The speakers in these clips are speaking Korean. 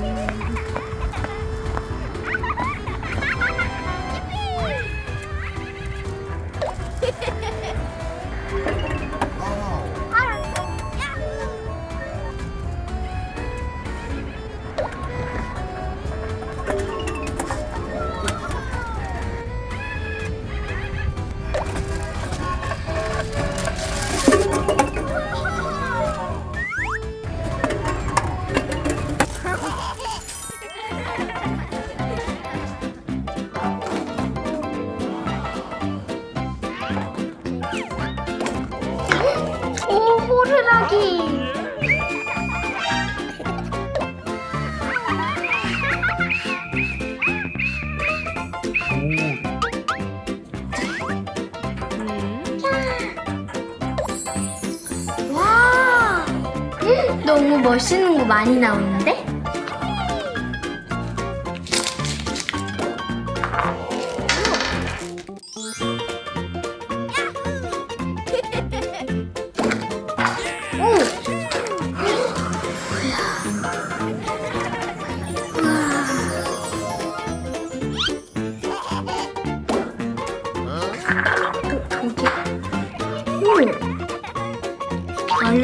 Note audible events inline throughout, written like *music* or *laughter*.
Yeah. 호루라기. 와, 음, 너무 멋있는 거 많이 나오는데?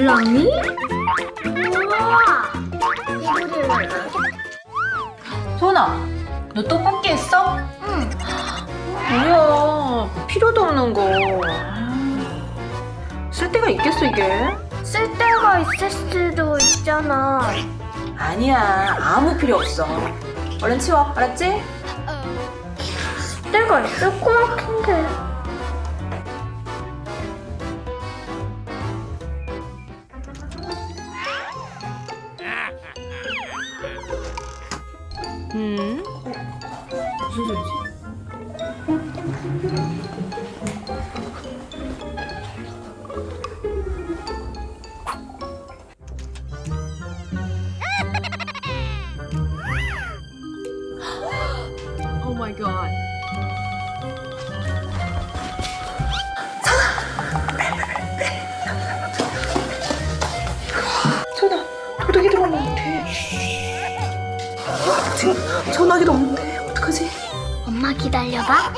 오! 알랑이? 우와! 소나, 너또 뽑기 했어? 응. 뭐야, 필요도 없는 거. 아, 쓸데가 있겠어, 이게? 쓸데가 있을 수도 있잖아. 아니야, 아무 필요 없어. 얼른 치워, 알았지? 쓸데가 있을 것 같은데. 음? *gasps* 무슨 소리지? Oh my god. 지금 전화기도 없는데 어떡하지? 엄마 기다려봐.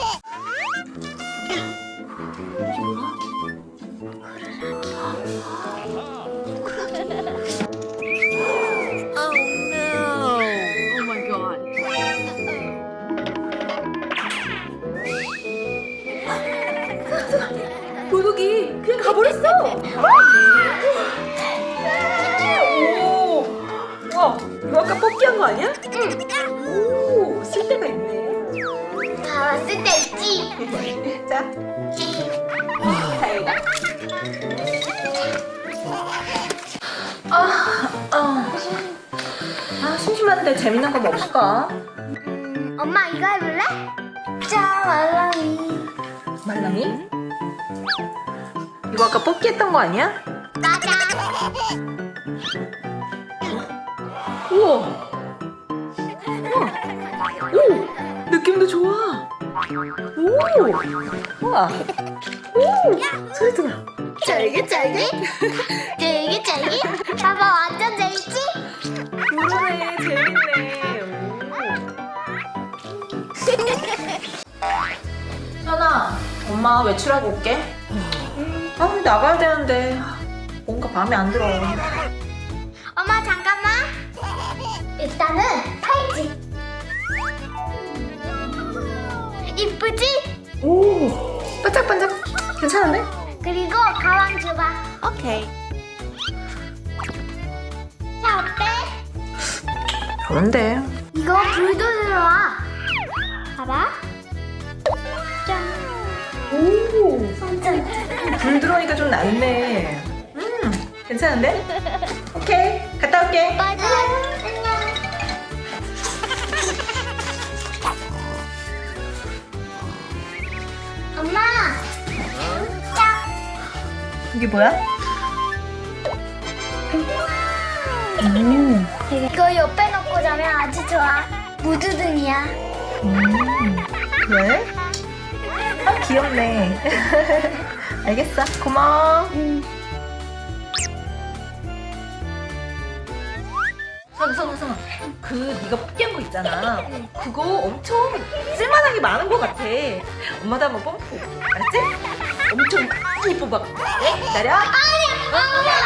Oh. 도둑이 그냥 가버렸어. 이거 아까 뽑기 한 거 아니야? 오, 쓸데가 있네. 다 쓸데 있지. *laughs* 자, 다행이다. 아, 아, 아, 심심한데 재밌는 거뭐 없을까? 음, 엄마 이거 해볼래? 짠 알랑이. 말랑이? 이거 아까 뽑기 했던 거 아니야? 짜잔. 우와! 우와! 오! 느낌도 좋아! 오! 우와! 오! 소리 들어! 쫄깃쫄깃. 쫄깃쫄깃. 봐봐 완전 재밌지? 그러네, 재밌네. 선아, 엄마 외출하고 올게. 아, 나가야 되는데 뭔가 마음에 안 들어. 일단은 팔찌. 이쁘지? 오, 반짝반짝. 괜찮은데? 그리고 가방 줘봐. 오케이. 자 어때? 그런데 이거 불도 들어와. 봐봐. 짠. 오, 짠. 불 들어오니까 좀 낫네. 음, 괜찮은데? 오케이, 갔다 올게. 맞아. 이게 뭐야? 음. 이거 옆에 놓고 자면 아주 좋아. 무드등이야. 음. 왜? 아 귀엽네. *laughs* 알겠어. 고마워. 응. 선우 선우 선우. 그 네가 뽑기한 거 있잖아. 그거 엄청 쓸만한 게 많은 것 같아. 엄마도 한번 뽐뿌. 알았지? 엄청 예쁘박. 네? 기다려. 아니, 엄마.